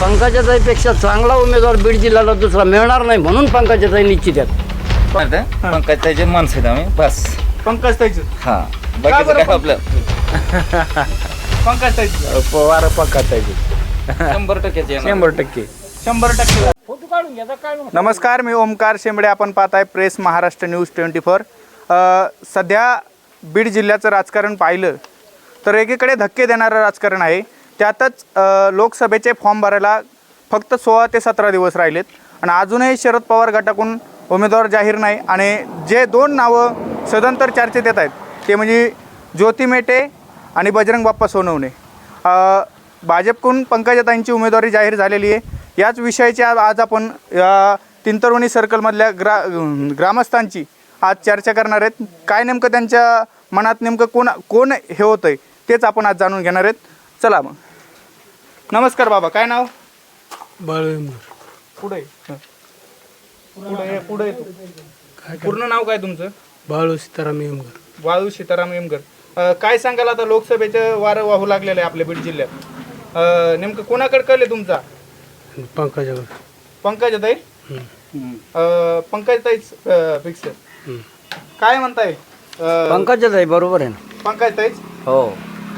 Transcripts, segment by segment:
पंकजाताईपेक्षा चांगला उमेदवार बीड जिल्ह्याला दुसरा मिळणार नाही म्हणून पंकजाताई निश्चित आहेत. पंकज त्याचे माणसं आहेत आम्ही बस. पंकज ताईच. हा का बाकीचं बरं काय आपलं? पंकज ताईच. पवार पंकजाताई शंभर टक्क्याचे येणार. शंभर टक्के. शंभर टक्के. नमस्कार मी ओमकार शेंबडे. आपण पाहताय press Maharashtra news twenty four. सध्या बीड जिल्ह्याचं राजकारण पाहिलं तर एकीकडे धक्के देणारं राजकारण आहे. त्यातच लोकसभेचे फॉर्म भरायला फक्त सोळा ते सतरा दिवस राहिलेत. आणि अजूनही शरद पवार गटाकडून उमेदवार जाहीर नाही. आणि जे दोन नावं सदंतर चर्चेत येत आहेत ते म्हणजे ज्योती मेटे आणि बजरंग बाप्पा सोनवणे भाजपकडून पंकजाताईंची उमेदवारी जाहीर झालेली आहे. याच विषयाची आज आज आपण या तिंतरवणी सर्कलमधल्या ग्रा ग्रामस्थांची आज चर्चा करणार आहेत. काय नेमकं त्यांच्या मनात नेमकं कोण कोण हे होतं आहे तेच आपण आज जाणून घेणार आहेत. चला मग. नमस्कार बाबा काय नाव? पुढे पुढे पुढे पूर्ण नाव काय तुमचं? बाळू सीताराम येमगर वाळू सीताराम येमगर अ, काय सांगाल आता लोकसभेचं वारं वाहू लागलेलं आहे आपल्या बीड जिल्ह्यात? अ, नेमकं कोणाकडे कळले तुमचा? पंकजावर पंकजाताई? पंकजताईच फिक्स काय म्हणताय? अ, पंकजाताई बरोबर आहे ना. पंकजताईच? हो.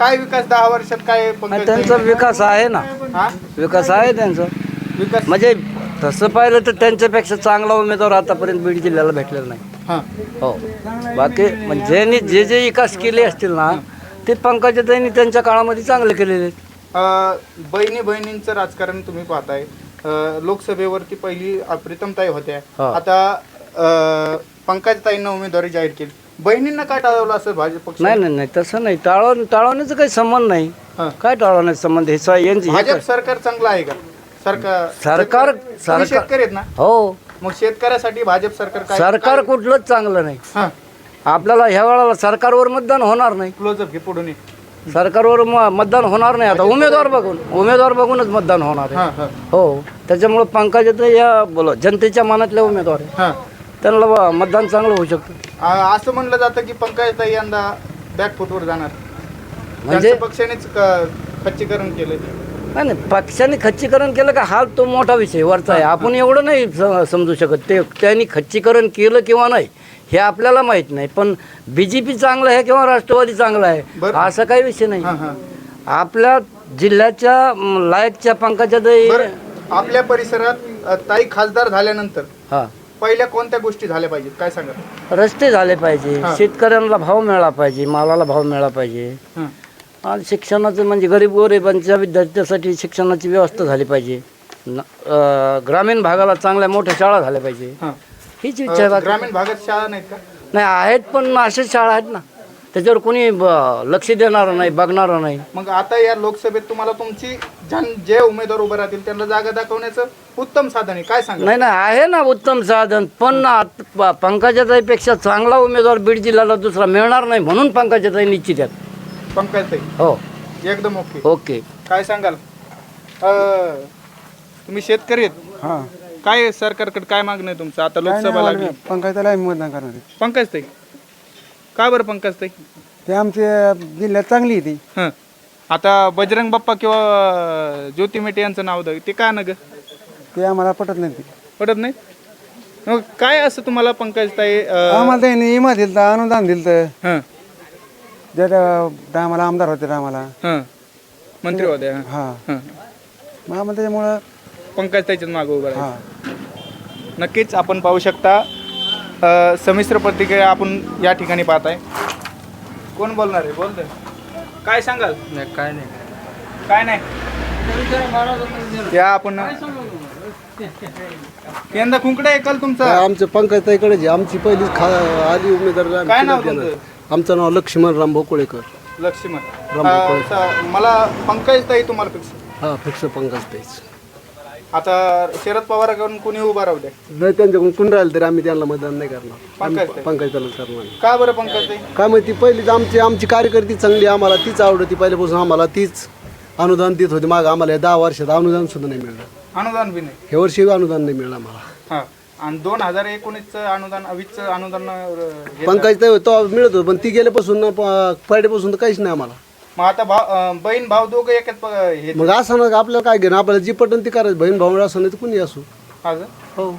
काय विकास दहा वर्षात काय त्यांचा विकास आहे ना. हा? विकास आहे त्यांचा. विकास? म्हणजे तसं पाहिलं तर त्यांच्यापेक्षा चांगला उमेदवार आतापर्यंत बीड जिल्ह्याला भेटलेला नाही. हा. हो. बाकी म्हणजे ज्यांनी जे जे विकास केले असतील ना ते पंकजाताईंनी त्यांच्या काळामध्ये चांगले केलेले आहेत. अ, बहिणी बहिणींचं राजकारण तुम्ही पाहताय. अ, लोकसभेवरती पहिली प्रीतमताई होत्या. हा. आता पंकजताईंना उमेदवारी जाहीर केली. बहिणींना काय टाळवलं असं भाजप पक्ष? नाही नाही नाही तसं नाही. टाळव टाळवण्याचं काही संबंध नाही. हा. काय टाळवण्याचा संबंध? हे स- यांची हे भाजप सरकार चांगलं आहे का? सरकार सरकार तुम्ही सरकार शेतकरी आहेत ना? हो. मग शेतकऱ्यासाठी भाजप सरकार काय सरकार कुठलंच चांगलं नाही. आपल्याला ह्या वेळेला सरकारवर मतदान होणार नाही. क्लोजअप घे पुढून ये. सरकारवर म- मतदान होणार नाही. आता उमेदवार बघून उमेदवार बघूनच मतदान होणार हा आहे. हा हो. त्याच्यामुळं पंकजात या बोला जनतेच्या मनातले उमेदवार आहे हा. त्यांना ब- मतदान चांगलं होऊ शकतं. आ, असं म्हणलं जातं की पंकजताई यंदा बॅकफुटवर जाणार. म्हणजे? पक्षानेच क- खच्चीकरण केलं नाही नाही पक्षाने खच्चीकरण केलं का हा तो मोठा विषय वरचा आहे. आपण एवढं नाही स- समजू शकत. ते त्यांनी खच्चीकरण केलं किंवा नाही हे आपल्याला माहीत नाही. पण बी जे पी चांगलं आहे किंवा राष्ट्रवादी चांगलं आहे बरं. असा काही विषय नाही. हा हा. आपल्या जिल्ह्याच्या म, लायकच्या पंकजाताई बरं. आपल्या परिसरात अ, ताई खासदार झाल्यानंतर हा. पहिल्या कोणत्या गोष्टी झाल्या पाहिजेत काय सांगा रस्ते झाले पाहिजे हा. शेतकऱ्यांना भाव मिळाला पाहिजे मालाला भाव मिळाला पाहिजे हं. आणि शिक्षणाचं म्हणजे गरीब गरिबांच्या विद्यार्थ्यासाठी शिक्षणाची व्यवस्था झाली पाहिजे न- अं, ग्रामीण भागाला चांगल्या मोठ्या शाळा झाल्या पाहिजे हं. हीच अ, इच्छा आहे बाकी. ग्रामीण भागात शाळा नाहीत का नाही आहेत पण अशाच शाळा आहेत ना त्याच्यावर कोणी ब- लक्ष देणारं नाही बघणारं नाही. मग आता या लोकसभेत तुम्हाला तुमची ज्यां- जे उमेदवार उभे राहतील त्यांना जागा दाखवण्याचं उत्तम साधन आहे. काय सांगा नाही नाही आहे ना उत्तम साधन पण ना आत- प- पंकजाताईपेक्षा चांगला उमेदवार बीड जिल्ह्याला दुसरा मिळणार नाही म्हणून पंकजाताई निश्चित आहेत. पंकजताई? हो. एकदम ओके. ओके. काय सांगाल? अ, तुम्ही शेतकरी आहेत. हां. काय सरकारकडे काय मागणं आहे तुमचं? आता लोकसभा लागली. मतदान करणार आहे. पंकजताई? का बरं पंकजताई ते आमच्या जिल्ह्यात चांगली आहे ती. हं. आता बजरंग बाप्पा किंवा ज्योती मेटे यांचं नाव द ते का ना ग? ते आम्हाला पटत नाही ती. पटत नाही? मग काय असं तुम्हाला पंकजताई अ, आम्हाला त्यांनी इमा दिलं तर अनुदान दिलं तर हं. ज्या त्या आम्हाला आमदार होते त्या आम्हाला. हं. मंत्री होते हं. हां. हं. मग आम्हाला त्याच्यामुळं पंकजताईच्याच मागं उभं. हां. नक्कीच आपण पाहू शकता संमिश्र प्रतिक्रिया आपण या ठिकाणी पाहताय. कोण बोलणार आहे? बोलतोय काय सांगाल? काय नाही. काय नाही. या आपण यंदा खुंकडे ऐकल तुमचा. आमचं पंकजताईकडे जे आमची पहिली खा आली उमेदवार आम्ही काय नाव देणार. आमचं नाव लक्ष्मण रामभाऊ कोळेकर लक्ष्मण. अ, स- मला पंकजताई तुम्हाला फिक्स हा फिक्स पंकजताईच आता शरद पवाराकडून कोणी उभा राहू द्या? नाही त्यांच्याकडून कोण राहिलं तरी आम्ही त्यांना मतदान नाही करणार. आम्ही पंकजताई. पंकजताईलाच करणार का बरं पंकजताई काय माहिती पहिलीच आमची आमची कार्यकर्ती चांगली आम्हाला तीच आवडती पहिल्यापासून आम्हाला तीच अनुदान देत होती. माग आम्हाला या दहा वर्षात अनुदान सुद्धा नाही मिळलं. अनुदान बी नाही. हे वर्षी अनुदान नाही मिळलं आम्हाला. हा. आणि दोन हजार एकोणीसचं अनुदान वीसचं अनुदान अ. पंकजताई तो मिळत होतं पण ती गेल्यापासून ना प- फ्रायडेपासून तर काहीच नाही आम्हाला. मग आता भाव अं, बहीण भाव दोघं एकच प- हे मग असं ना आपल्याला काय घेणं? आपल्याला जी पटन ती करायचं. बहीण भाऊ असं नाही तर कुणी असू. असं? हो.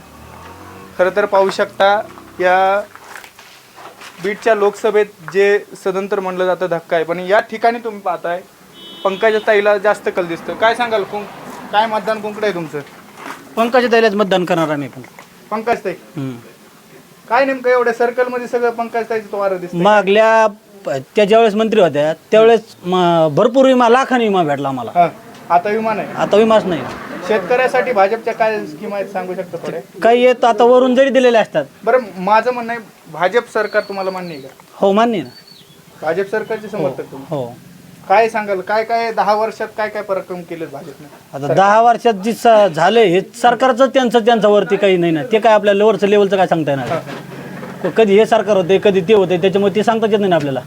खरं तर पाहू शकता या बीडच्या लोकसभेत जे सदंतर म्हणलं जातं धक्का आहे पण या ठिकाणी तुम्ही पाहताय पंकजा ताईला जास्त कल दिसतं काय सांगाल कुं काय मतदान कुंकड आहे तुमचं? पंकजा ताईलाच मतदान करणार आम्ही पण. पंकज ताई? काय नेमकं एवढ्या सर्कलमध्ये सगळं पंकज ताईचं तो वारं दिसतं मागल्या प- त्या ज्यावेळेस मंत्री होत्या त्यावेळेस म- भरपूर विमा लाखांनी विमा भेटला आम्हाला. हा आता विमान आहे आता विमाच नाही. शेतकऱ्यासाठी भाजपच्या काय स्कीम आहेत सांगू शकता थोडे? काही येत आता वरून जरी दिलेले असतात. बरं माझं म्हणणं आहे भाजप सरकार तुम्हाला मान्य आहे का? हो मान्य आहे ना. भाजप सरकारचे समर्थक तुम्ही. हो. काय सांगाल काय काय दहा वर्षात काय काय पराक्रम केले भाजपने? आता दहा वर्षात जी स- झाले हे सरकारचं त्यांचं त्यांचं वरती काही नाही ना. ते काय आपल्या लोवरचं लेवलचं काय सांगता येणार? कधी हे सरकार होते कधी ते होते त्याच्यामुळे ते सांगताच येत नाही आपल्याला.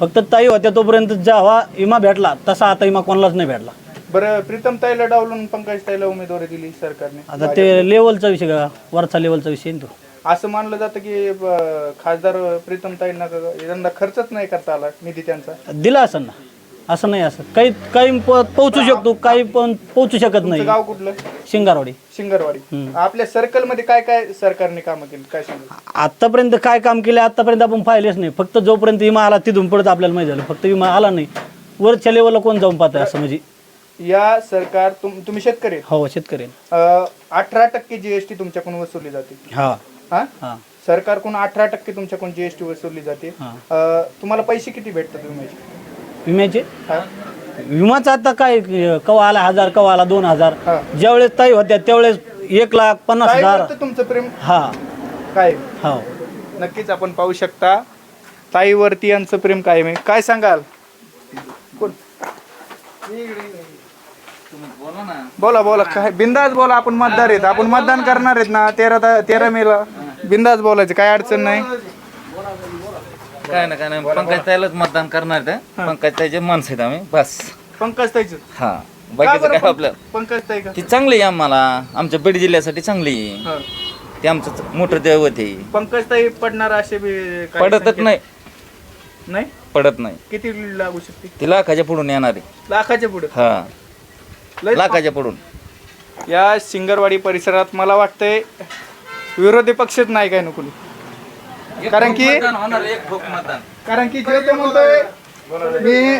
फक्त ताई होत्या तोपर्यंत जेव्हा विमा भेटला तसा आता विमा कोणालाच नाही भेटला. बरं प्रीतम ताईला डावलून पंकज ताईला उमेदवारी दिली सरकारने. आता ते लेवलचा विषय का? वरचा लेवलचा विषय आहे ना तो. असं मानलं जातं की खासदार प्रीतम ताईंना यंदा खर्चच नाही करता आला निधी त्यांचा. दिला असं ना. असं नाही असं. काही काही प- पोहोचू शकतो काही पण पोहोचू शकत तुमचं नाही. गाव कुठलं? शिंगारवाडी. शिंगरवाडी. आपल्या सर्कलमध्ये काय काय सरकारने कामं केली? काय आतापर्यंत काय काम केलं आतापर्यंत आपण पाहिलेच नाही. फक्त जोपर्यंत विमा आला तिथून पडत आपल्याला माहिती झालं. फक्त विमा आला नाही. वरच्या लेवलला कोण जाऊन पाहतंय असं म्हणजे? या सरकार तुम तुम्ही शेतकरी आहेत. हो शेतकरी अं, अठरा टक्के जीएसटी तुमच्याकडून वसुली जाते. हा. हा? हा. सरकारकडून अठरा टक्के तुमच्याकडून जीएसटी वसुली जाते. हा. अं, तुम्हाला पैसे किती भेटतात विम्याचे? विम्याचे? विमाचा आता काय कवा आला हजार कवा आला दोन हजार? हा. ज्यावेळेस ताई होत्या त्यावेळेस एक लाख पन्नास काय हजार. करतं तुमचं प्रेम? हा. काय? हो. नक्कीच आपण पाहू शकता ताईवरती यांचं प्रेम कायम आहे. काय सांगाल? कोण? बोला बोला बोला. काय? बिंदास बोला आपण मतदार आहेत. आपण मतदान करणार आहेत ना तेरा ता- तेरा मेला. बिंदास बोलायचं काय अडचण नाही. काय ना काय नाही. पंकज ताईलाच मतदान करणार ते पंकज ताईचे माणसं आहेत आम्ही. बस. पंकज ताईच हा बाकीचं काय आपलं? पंकज ताई का? ती चांगली आहे आम्हाला. आमच्या बीड जिल्ह्यासाठी चांगली आहे. हा. ते आमचं मोठं दैवत आहे. पंकज ताई पडणार असे बी काही पडतच नाही. नाही? पडत नाही. किती लागू शकते? ती लाखाच्या पुढून येणार आहे. लाखाच्या पुढे? हा. लाखाच्या पुढून. या सिंगरवाडी परिसरात मला वाटतंय विरोधी पक्षच नाही काय नको. कारण की कारण की जे तो म्हणतोय मी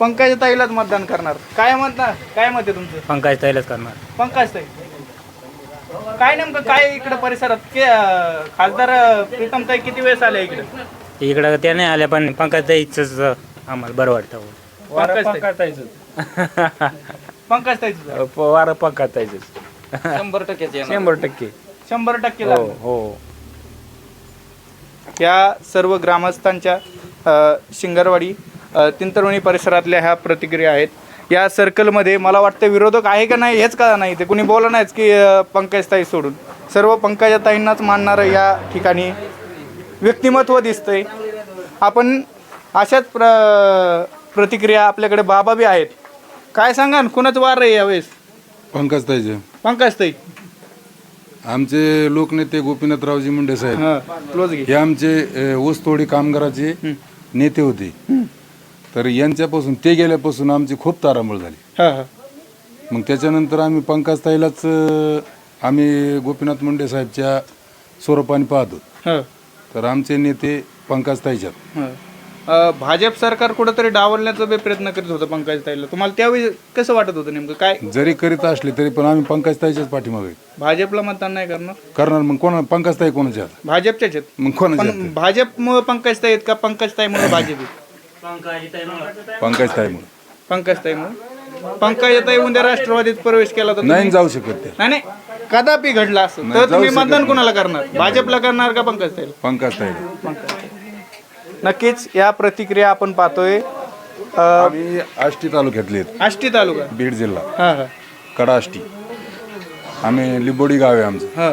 पंकज ताईलाच मतदान करणार. काय म्हणता काय मत आहे तुमचं? पंकज ताईलाच करणार. पंकज ताई. काय नेमकं काय इकडे परिसरात? के अं, खासदार प्रीतम ताई किती वेळेस आले इकडे? इकडं त्या नाही आल्या पण पंकज ताईच आम्हाला बरं वाटतं. पंकज ताई. पंकज ताईच वारं पंकज ताईच शंभर टक्के. शंभर टक्के लागणार. हो. या सर्व ग्रामस्थांच्या शिंगरवाडी तिंतरवणी परिसरातल्या ह्या प्रतिक्रिया आहेत. या सर्कलमध्ये मला वाटतं विरोधक आहे का नाही हेच का नाही. ते कुणी बोला नाहीच की पंकजताई सोडून. सर्व पंकजाताईंनाच मानणारं या ठिकाणी व्यक्तिमत्व दिसतंय. आपण अशाच प्र प्रतिक्रिया आपल्याकडे बाबा बी आहेत. काय सांगा ना कुणाचं वार आहे यावेळेस? पंकज ताईचे पंकजताई. आमचे लोकनेते गोपीनाथरावजी मुंडे साहेब. हां क्लोज हे आमचे ऊसतोडी कामगाराचे नेते होते. तर यांच्यापासून ते गेल्यापासून आमची खूप तारांबळ झाली. मग त्याच्यानंतर आम्ही पंकज ताईलाच आम्ही गोपीनाथ मुंडे साहेबच्या स्वरूपाने पाहतो. हां. तर आमचे नेते पंकज ताईच्यात हं. अ, भाजप सरकार कुठंतरी डावलण्याचा बी प्रयत्न करीत होतं पंकज ताईला तुम्हाला त्यावेळी कसं वाटत होतं नेमकं? काय जरी करीत असले तरी पण आम्ही पंकज ताईच्याच पाठीमागे. भाजपला मतदान नाही करणार? करणार मग कोणा पंकज ताई कोणाच्या हातात? भाजपच्याच आहेत. मग कोणाच्या पण भाजपमुळे पंकज ताई आहेत का पंकज ताईमुळे भाजप आहेत? हातात? पंकज ताईमुळे पंकज ताईमुळे पंकज ताई उद्या राष्ट्रवादीत प्रवेश केला तर नाही जाऊ शकत ते. नाही नाही. कदापि घडला असं. तर तुम्ही मतदान. कोणाला करणार? भाजपला करणार का पंकज ताईला पंकज नक्कीच या प्रतिक्रिया आपण पाहतोय. अ, आम्ही आष्टी तालुक्यातले आहेत, आष्टी तालुका. बीड जिल्हा. हा हा. कडा आष्टी. आम्ही लिंबोडी गाव आहे आमचं. हा.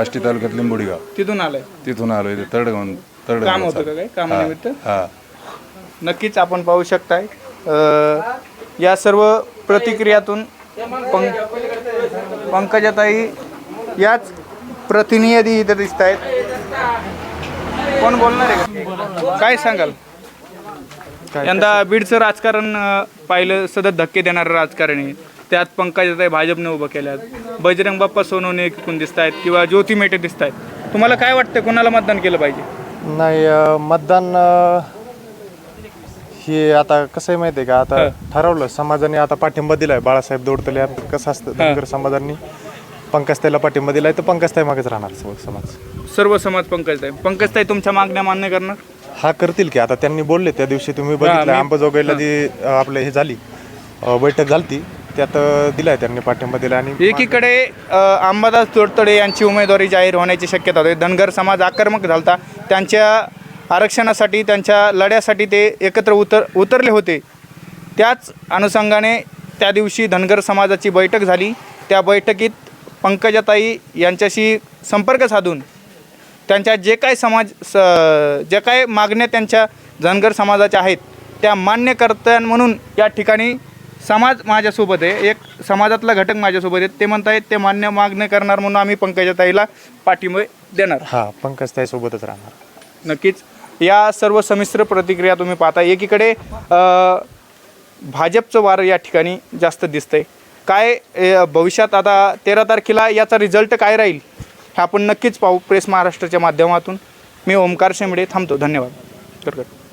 आष्टी तालुक्यात लिंबोडी गाव. तिथून आलाय. तिथून आलो इथे तडगाव तडगाव काम होतं का कामानिमित्त हा नक्कीच आपण पाहू शकताय. अ, या सर्व प्रतिक्रियातून पंक पंकजाताई याच प्रतिनिधी इथं दिसत आहेत कोण बोलणार आहे? का काय सांगाल? यंदा बीडचं राजकारण अ, पाहिलं सतत धक्के देणारं राजकारण आहे. त्यात पंकजाताई भाजपने उभं केल्यात. बजरंग बाप्पा सोनवणे कोण दिसत आहेत किंवा ज्योती मेटे दिसत आहेत तुम्हाला काय वाटतं कोणाला मतदान केलं पाहिजे? नाही अ, मतदान अ, हे आता कसं आहे माहिती आहे का? आता ठरवलं समाजाने आता पाठिंबा दिलाय. बाळासाहेब दोडतले आता कसं असतं धनगर समाजांनी? पंकजताईला पाठिंबा दिलाय तर पंकजताई मागेच राहणार सर्व समाज. सर्व समाज पंकजताई. पंकजताई तुमच्या मागण्या मान्य करणार? हा करतील की. आता त्यांनी बोलले त्या दिवशी तुम्ही बघितलं मी- अंबाजोगाईला जी अ, आपलं हे झाली अ, बैठक झाली त्यात अ, दिलाय त्यांनी पाठिंबा दिला आणि एकीकडे अ, अंबादास तोडतडे यांची उमेदवारी जाहीर होण्याची शक्यता होती. धनगर समाज आक्रमक झालता. त्यांच्या आरक्षणासाठी त्यांच्या लढ्यासाठी ते एकत्र उतर उतरले होते. त्याच अनुषंगाने त्या दिवशी धनगर समाजाची बैठक झाली. त्या बैठकीत पंकजाताई यांच्याशी संपर्क साधून त्यांच्या जे काय समाज स जे काय मागण्या त्यांच्या धनगर समाजाच्या आहेत त्या मान्य करत्या म्हणून या ठिकाणी समाज माझ्यासोबत आहे. एक समाजातला घटक माझ्यासोबत आहेत ते म्हणतायत ते मान्य मागणे करणार म्हणून आम्ही पंकजाताईला पाठिंबा देणार. हा पंकजताई सोबतच राहणार. नक्कीच. या सर्व संमिश्र प्रतिक्रिया तुम्ही पाहता एकीकडे भाजपचं वारं या ठिकाणी जास्त दिसतंय. काय भविष्यात आता तेरा तारखेला याचा रिझल्ट काय राहील हे आपण नक्कीच पाहू प्रेस महाराष्ट्राच्या माध्यमातून. मी ओमकार शेंबडे थांबतो. धन्यवाद. करकट